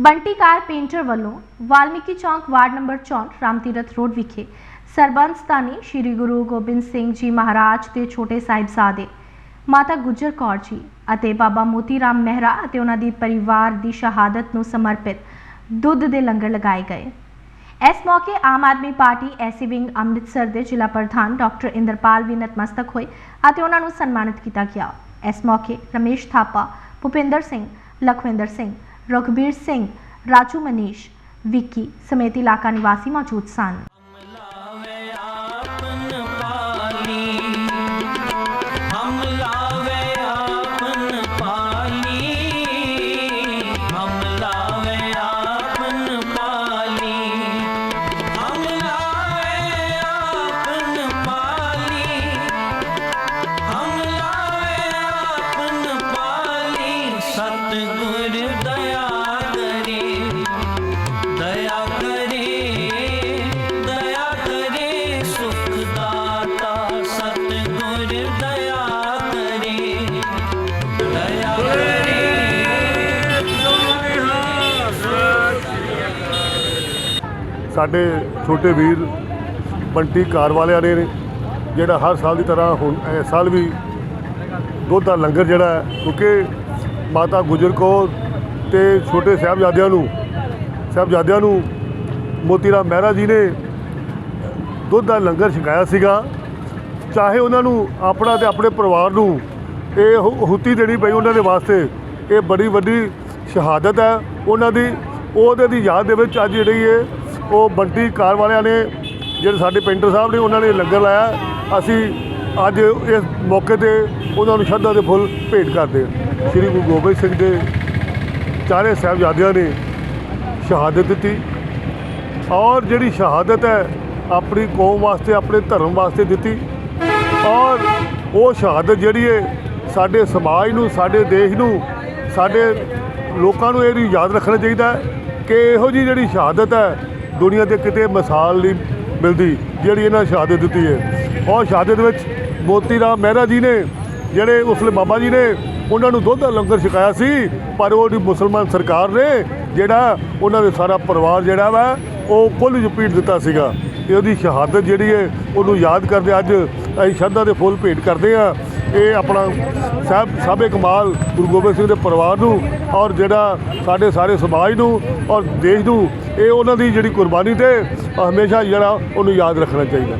ਬੰਟੀ ਕਾਰ painter ਵੱਲੋਂ ਵਾਲਮੀਕੀ ਚੌਂਕ ward number 64 Ram Tirath road ਵਿਖੇ ਸਰਬੰਸ ਸਥਾਨੀ ਸ੍ਰੀ ਗੁਰੂ ਗੋਬਿੰਦ ਸਿੰਘ ਜੀ ਮਹਾਰਾਜ ਦੇ ਛੋਟੇ ਸਾਹਿਬਜ਼ਾਦੇ ਮਾਤਾ ਗੁਜਰ ਕੌਰ ਜੀ ਅਤੇ ਬਾਬਾ ਮੋਤੀ ਰਾਮ ਮਹਿਰਾ ਅਤੇ ਉਹਨਾਂ ਦੀ ਪਰਿਵਾਰ ਦੀ ਸ਼ਹਾਦਤ ਨੂੰ ਸਮਰਪਿਤ ਦੁੱਧ ਦੇ ਲੰਗਰ ਲਗਾਏ ਗਏ। ਇਸ ਮੌਕੇ Aam Aadmi party SC wing Amritsar ਦੇ ਜ਼ਿਲ੍ਹਾ ਪ੍ਰਧਾਨ ਡਾਕਟਰ ਇੰਦਰਪਾਲ ਵੀ ਨਤਮਸਤਕ ਹੋਏ ਅਤੇ ਉਹਨਾਂ ਨੂੰ ਸਨਮਾਨਿਤ ਕੀਤਾ ਗਿਆ। ਇਸ ਮੌਕੇ ਰਮੇਸ਼ ਥਾਪਾ, ਭੁਪਿੰਦਰ ਸਿੰਘ, ਲਖਵਿੰਦਰ ਸਿੰਘ ਰਘਬੀਰ ਸਿੰਘ ਰਾਜੂ ਮਨੀਸ਼ ਵਿੱਕੀ ਸਮੇਤ ਇਲਾਕਾ ਨਿਵਾਸੀ ਮੌਜੂਦ ਸਨ। ਸਾਡੇ ਛੋਟੇ ਵੀਰ ਬੰਟੀ ਕਾਰ ਵਾਲਿਆਂ ਨੇ ਜਿਹੜਾ ਹਰ ਸਾਲ ਦੀ ਤਰ੍ਹਾਂ ਹੁਣ ਇਸ ਸਾਲ ਵੀ ਦੁੱਧ ਦਾ ਲੰਗਰ ਜਿਹੜਾ ਹੈ, ਕਿਉਂਕਿ ਮਾਤਾ ਗੁਜਰ ਕੌਰ ਤੇ ਛੋਟੇ ਸਾਹਿਬਜ਼ਾਦਿਆਂ ਨੂੰ ਸਾਹਿਬਜ਼ਾਦਿਆਂ ਨੂੰ ਮੋਤੀ ਰਾਮ ਮਹਿਰਾ ਜੀ ਨੇ ਦੁੱਧ ਦਾ ਲੰਗਰ ਛਕਾਇਆ ਸੀਗਾ। ਚਾਹੇ ਉਹਨਾਂ ਨੂੰ ਆਪਣਾ ਤੇ ਆਪਣੇ ਪਰਿਵਾਰ ਨੂੰ ਇਹ ਹੁ- ਹੁਤੀ ਦੇਣੀ ਪਈ ਉਹਨਾਂ ਦੇ ਵਾਸਤੇ ਇਹ ਬੜੀ ਵੱਡੀ ਸ਼ਹਾਦਤ ਹੈ। ਉਹਨਾਂ ਦੀ ਉਹਦੇ ਦੀ ਯਾਦ ਦੇ ਵਿੱਚ ਅੱਜ ਜਿਹੜੀ ਹੈ ਉਹ ਬੰਟੀ ਕਾਰ ਵਾਲਿਆਂ ਨੇ, ਜਿਹੜੇ ਸਾਡੇ ਪੇਂਟਰ ਸਾਹਿਬ ਨੇ, ਉਹਨਾਂ ਨੇ ਲੰਗਰ ਲਾਇਆ। ਅਸੀਂ ਅੱਜ ਇਸ ਮੌਕੇ ਤੇ ਉਹਨਾਂ ਨੂੰ ਸ਼ਰਧਾ ਦੇ ਫੁੱਲ ਭੇਟ ਕਰਦੇ ਹਾਂ। ਸ੍ਰੀ ਗੁਰੂ ਗੋਬਿੰਦ ਸਿੰਘ ਦੇ ਚਾਰੇ ਸਾਹਿਬਜ਼ਾਦਿਆਂ ਨੇ ਸ਼ਹਾਦਤ ਦਿੱਤੀ। ਔਰ ਜਿਹੜੀ ਸ਼ਹਾਦਤ ਹੈ, ਆਪਣੀ ਕੌਮ ਵਾਸਤੇ, ਆਪਣੇ ਧਰਮ ਵਾਸਤੇ ਦਿੱਤੀ। ਔਰ ਉਹ ਸ਼ਹਾਦਤ ਜਿਹੜੀ ਹੈ, ਸਾਡੇ ਸਮਾਜ ਨੂੰ, ਸਾਡੇ ਦੇਸ਼ ਨੂੰ, ਸਾਡੇ ਲੋਕਾਂ ਨੂੰ ਇਹਦੀ ਯਾਦ ਰੱਖਣਾ ਚਾਹੀਦਾ ਕਿ ਇਹੋ ਜੀ ਜਿਹੜੀ ਸ਼ਹਾਦਤ ਹੈ ਦੁਨੀਆ ਤੇ ਕਿਤੇ ਮਿਸਾਲ ਨਹੀਂ ਮਿਲਦੀ, ਜਿਹੜੀ ਇਹਨਾਂ ਸ਼ਹਾਦਤ ਦਿੱਤੀ ਹੈ। ਔਰ ਸ਼ਹਾਦਤ ਵਿੱਚ ਮੋਤੀ ਰਾਮ ਮਹਿਰਾ ਜੀ ਨੇ, ਜਿਹੜੇ ਉਸਲੇ ਬਾਬਾ ਜੀ ਨੇ, ਉਹਨਾਂ ਨੂੰ ਦੁੱਧ ਦਾ ਲੰਗਰ ਛਕਾਇਆ ਸੀ, ਪਰ ਉਹਦੀ ਮੁਸਲਮਾਨ ਸਰਕਾਰ ਨੇ ਜਿਹੜਾ ਉਹਨਾਂ ਦੇ ਸਾਰਾ ਪਰਿਵਾਰ ਜਿਹੜਾ ਵਾ, ਉਹ ਕੁੱਲ ਜਪੀਟ ਦਿੱਤਾ ਸੀਗਾ। ਤੇ ਉਹਦੀ ਸ਼ਹਾਦਤ ਜਿਹੜੀ ਹੈ, ਉਹਨੂੰ ਯਾਦ ਕਰਦੇ ਅੱਜ ਅਸੀਂ ਸ਼ਰਧਾ ਦੇ ਫੁੱਲ ਭੇਟ ਕਰਦੇ ਆ ਇਹ ਆਪਣਾ ਸਾਹਿਬ ਸਾਬੇ ਕਮਾਲ ਗੁਰੂ ਗੋਬਿੰਦ ਸਿੰਘ ਦੇ ਪਰਿਵਾਰ ਨੂੰ ਔਰ ਜਿਹੜਾ ਸਾਡੇ ਸਾਰੇ ਸਮਾਜ ਨੂੰ ਔਰ ਦੇਸ਼ ਨੂੰ, ਇਹ ਉਹਨਾਂ ਦੀ ਜਿਹੜੀ ਕੁਰਬਾਨੀ ਤੇ ਹਮੇਸ਼ਾ ਜਿਹੜਾ ਉਹਨੂੰ ਯਾਦ ਰੱਖਣਾ ਚਾਹੀਦਾ।